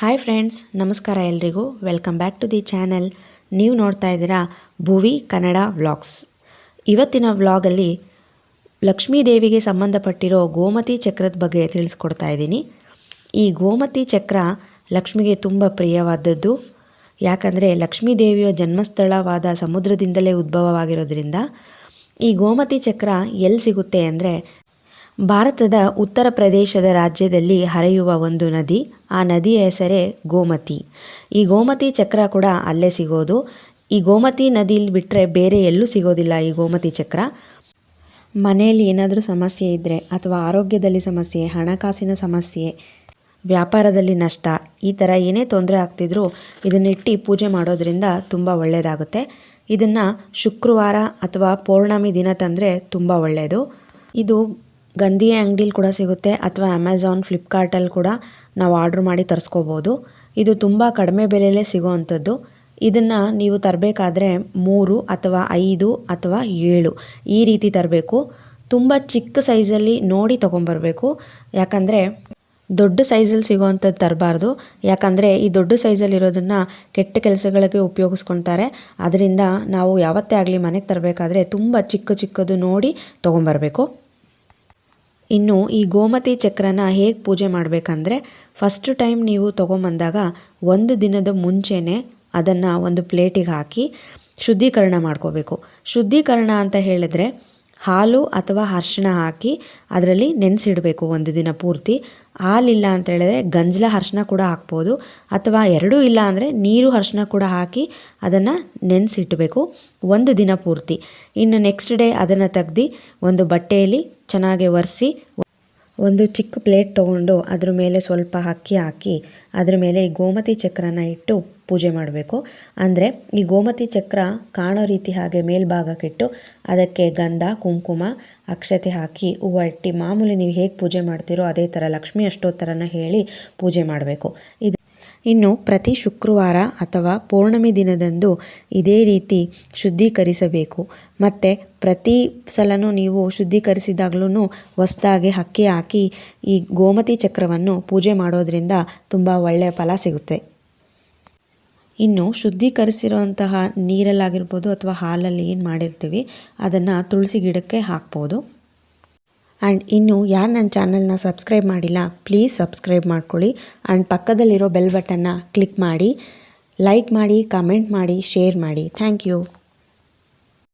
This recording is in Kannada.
ಹಾಯ್ ಫ್ರೆಂಡ್ಸ್ ನಮಸ್ಕಾರ ಎಲ್ರಿಗೂ. Welcome back to the channel ನೀವು ನೋಡ್ತಾ ಇದ್ದೀರಾ ಭುವಿ ಕನ್ನಡ ವ್ಲಾಗ್ಸ್. ಇವತ್ತಿನ ವ್ಲಾಗಲ್ಲಿ ಲಕ್ಷ್ಮೀ ದೇವಿಗೆ ಸಂಬಂಧಪಟ್ಟಿರೋ ಗೋಮತಿ ಚಕ್ರದ ಬಗ್ಗೆ ತಿಳಿಸ್ಕೊಡ್ತಾ ಇದ್ದೀನಿ. ಈ ಗೋಮತಿ ಚಕ್ರ ಲಕ್ಷ್ಮಿಗೆ ತುಂಬ ಪ್ರಿಯವಾದದ್ದು. ಯಾಕಂದರೆ ಲಕ್ಷ್ಮೀ ದೇವಿಯ ಜನ್ಮಸ್ಥಳವಾದ ಸಮುದ್ರದಿಂದಲೇ ಉದ್ಭವವಾಗಿರೋದ್ರಿಂದ ಈ ಗೋಮತಿ ಚಕ್ರ ಎಲ್ಲಿ ಸಿಗುತ್ತೆ ಅಂದರೆ ಭಾರತದ ಉತ್ತರ ಪ್ರದೇಶದ ರಾಜ್ಯದಲ್ಲಿ ಹರಿಯುವ ಒಂದು ನದಿ, ಆ ನದಿಯ ಹೆಸರೇ ಗೋಮತಿ. ಈ ಗೋಮತಿ ಚಕ್ರ ಕೂಡ ಅಲ್ಲೇ ಸಿಗೋದು. ಈ ಗೋಮತಿ ನದಿಲಿ ಬಿಟ್ಟರೆ ಬೇರೆ ಎಲ್ಲೂ ಸಿಗೋದಿಲ್ಲ ಈ ಗೋಮತಿ ಚಕ್ರ. ಮನೆಯಲ್ಲಿ ಏನಾದರೂ ಸಮಸ್ಯೆ ಇದ್ದರೆ ಅಥವಾ ಆರೋಗ್ಯದಲ್ಲಿ ಸಮಸ್ಯೆ, ಹಣಕಾಸಿನ ಸಮಸ್ಯೆ, ವ್ಯಾಪಾರದಲ್ಲಿ ನಷ್ಟ, ಈ ಥರ ಏನೇ ತೊಂದರೆ ಆಗ್ತಿದ್ರೂ ಇದನ್ನಿಟ್ಟು ಪೂಜೆ ಮಾಡೋದ್ರಿಂದ ತುಂಬ ಒಳ್ಳೆಯದಾಗುತ್ತೆ ಇದನ್ನು ಶುಕ್ರವಾರ ಅಥವಾ ಪೌರ್ಣಮಿ ದಿನ ತಂದರೆ ತುಂಬ ಒಳ್ಳೆಯದು ಇದು ಗಂಧಿಯ ಅಂಗಡಿಲಿ ಕೂಡ ಸಿಗುತ್ತೆ ಅಥವಾ ಅಮೆಝಾನ್ ಫ್ಲಿಪ್ಕಾರ್ಟಲ್ಲಿ ಕೂಡ ನಾವು ಆರ್ಡ್ರ್ ಮಾಡಿ ತರಿಸ್ಕೋಬೋದು. ಇದು ತುಂಬ ಕಡಿಮೆ ಬೆಲೆಯಲ್ಲೇ ಸಿಗೋವಂಥದ್ದು ಇದನ್ನು ನೀವು ತರಬೇಕಾದ್ರೆ ಮೂರು ಅಥವಾ ಐದು ಅಥವಾ ಏಳು ಈ ರೀತಿ ತರಬೇಕು. ತುಂಬ ಚಿಕ್ಕ ಸೈಜಲ್ಲಿ ನೋಡಿ ತೊಗೊಂಬರ್ಬೇಕು. ಯಾಕಂದರೆ ದೊಡ್ಡ ಸೈಜಲ್ಲಿ ಸಿಗೋವಂಥದ್ದು ತರಬಾರ್ದು. ಯಾಕಂದರೆ ಈ ದೊಡ್ಡ ಸೈಜಲ್ಲಿರೋದನ್ನು ಕೆಟ್ಟ ಕೆಲಸಗಳಿಗೆ ಉಪಯೋಗಿಸ್ಕೊತಾರೆ. ಅದರಿಂದ ನಾವು ಯಾವತ್ತೇ ಆಗಲಿ ಮನೆಗೆ ತರಬೇಕಾದ್ರೆ ತುಂಬ ಚಿಕ್ಕ ಚಿಕ್ಕದು ನೋಡಿ ತೊಗೊಂಬರ್ಬೇಕು. ಇನ್ನು ಈ ಗೋಮತಿ ಚಕ್ರನ ಹೇಗೆ ಪೂಜೆ ಮಾಡಬೇಕಂದ್ರೆ ಫಸ್ಟ್ ಟೈಮ್ ನೀವು ತೊಗೊಂಬಂದಾಗ ಒಂದು ದಿನದ ಮುಂಚೆನೇ ಅದನ್ನು ಒಂದು ಪ್ಲೇಟಿಗೆ ಹಾಕಿ ಶುದ್ಧೀಕರಣ ಮಾಡ್ಕೋಬೇಕು. ಶುದ್ಧೀಕರಣ ಅಂತ ಹೇಳಿದ್ರೆ ಹಾಲು ಅಥವಾ ಅರ್ಶಿಣ ಹಾಕಿ ಅದರಲ್ಲಿ ನೆನೆಸಿಡಬೇಕು ಒಂದು ದಿನ ಪೂರ್ತಿ. ಹಾಲಿಲ್ಲ ಅಂತ ಹೇಳಿದ್ರೆ ಗಂಜಲ ಅರ್ಶಿಣ ಕೂಡ ಹಾಕ್ಬೋದು, ಅಥವಾ ಎರಡೂ ಇಲ್ಲ ಅಂದರೆ ನೀರು ಅರ್ಶಿನ ಕೂಡ ಹಾಕಿ ಅದನ್ನು ನೆನೆಸಿಟ್ಟಬೇಕು ಒಂದು ದಿನ ಪೂರ್ತಿ. ಇನ್ನು ನೆಕ್ಸ್ಟ್ ಡೇ ಅದನ್ನು ತೆಗ್ದು ಒಂದು ಬಟ್ಟೆಯಲ್ಲಿ ಚೆನ್ನಾಗಿ ಒರೆಸಿ ಒಂದು ಚಿಕ್ಕ ಪ್ಲೇಟ್ ತೊಗೊಂಡು ಅದ್ರ ಮೇಲೆ ಸ್ವಲ್ಪ ಅಕ್ಕಿ ಹಾಕಿ ಅದ್ರ ಮೇಲೆ ಈ ಗೋಮತಿ ಚಕ್ರನ ಇಟ್ಟು ಪೂಜೆ ಮಾಡಬೇಕು. ಅಂದರೆ ಈ ಗೋಮತಿ ಚಕ್ರ ಕಾಣೋ ರೀತಿ ಹಾಗೆ ಮೇಲ್ಭಾಗಕ್ಕಿಟ್ಟು ಅದಕ್ಕೆ ಗಂಧ, ಕುಂಕುಮ, ಅಕ್ಷತೆ ಹಾಕಿ ಹೂವು ಇಟ್ಟು ಮಾಮೂಲಿ ನೀವು ಹೇಗೆ ಪೂಜೆ ಮಾಡ್ತೀರೋ ಅದೇ ಥರ ಲಕ್ಷ್ಮಿ ಅಷ್ಟೋತ್ತರನ ಹೇಳಿ ಪೂಜೆ ಮಾಡಬೇಕು. ಇದು ಇನ್ನು ಪ್ರತಿ ಶುಕ್ರವಾರ ಅಥವಾ ಪೌರ್ಣಮಿ ದಿನದಂದು ಇದೇ ರೀತಿ ಶುದ್ಧೀಕರಿಸಬೇಕು. ಮತ್ತು ಪ್ರತಿ ಸಲನೂ ನೀವು ಶುದ್ಧೀಕರಿಸಿದಾಗ್ಲೂ ಹೊಸ್ದಾಗಿ ಅಕ್ಕಿ ಹಾಕಿ ಈ ಗೋಮತಿ ಚಕ್ರವನ್ನು ಪೂಜೆ ಮಾಡೋದರಿಂದ ತುಂಬ ಒಳ್ಳೆಯ ಫಲ ಸಿಗುತ್ತೆ. ಇನ್ನು ಶುದ್ಧೀಕರಿಸಿರುವಂತಹ ನೀರಲ್ಲಾಗಿರ್ಬೋದು ಅಥವಾ ಹಾಲಲ್ಲಿ ಏನು ಮಾಡಿರ್ತೀವಿ, ಅದನ್ನು ತುಳಸಿ ಗಿಡಕ್ಕೆ ಹಾಕ್ಬೋದು. ಆ್ಯಂಡ್ ಇನ್ನು ಯಾರು ನನ್ನ ಚಾನಲ್ನ ಸಬ್ಸ್ಕ್ರೈಬ್ ಮಾಡಿಲ್ಲ, ಪ್ಲೀಸ್ ಸಬ್ಸ್ಕ್ರೈಬ್ ಮಾಡ್ಕೊಳ್ಳಿ. ಆ್ಯಂಡ್ ಪಕ್ಕದಲ್ಲಿರೋ ಬೆಲ್ ಬಟನ್ನ ಕ್ಲಿಕ್ ಮಾಡಿ, ಲೈಕ್ ಮಾಡಿ, ಕಮೆಂಟ್ ಮಾಡಿ, ಶೇರ್ ಮಾಡಿ. Thank you.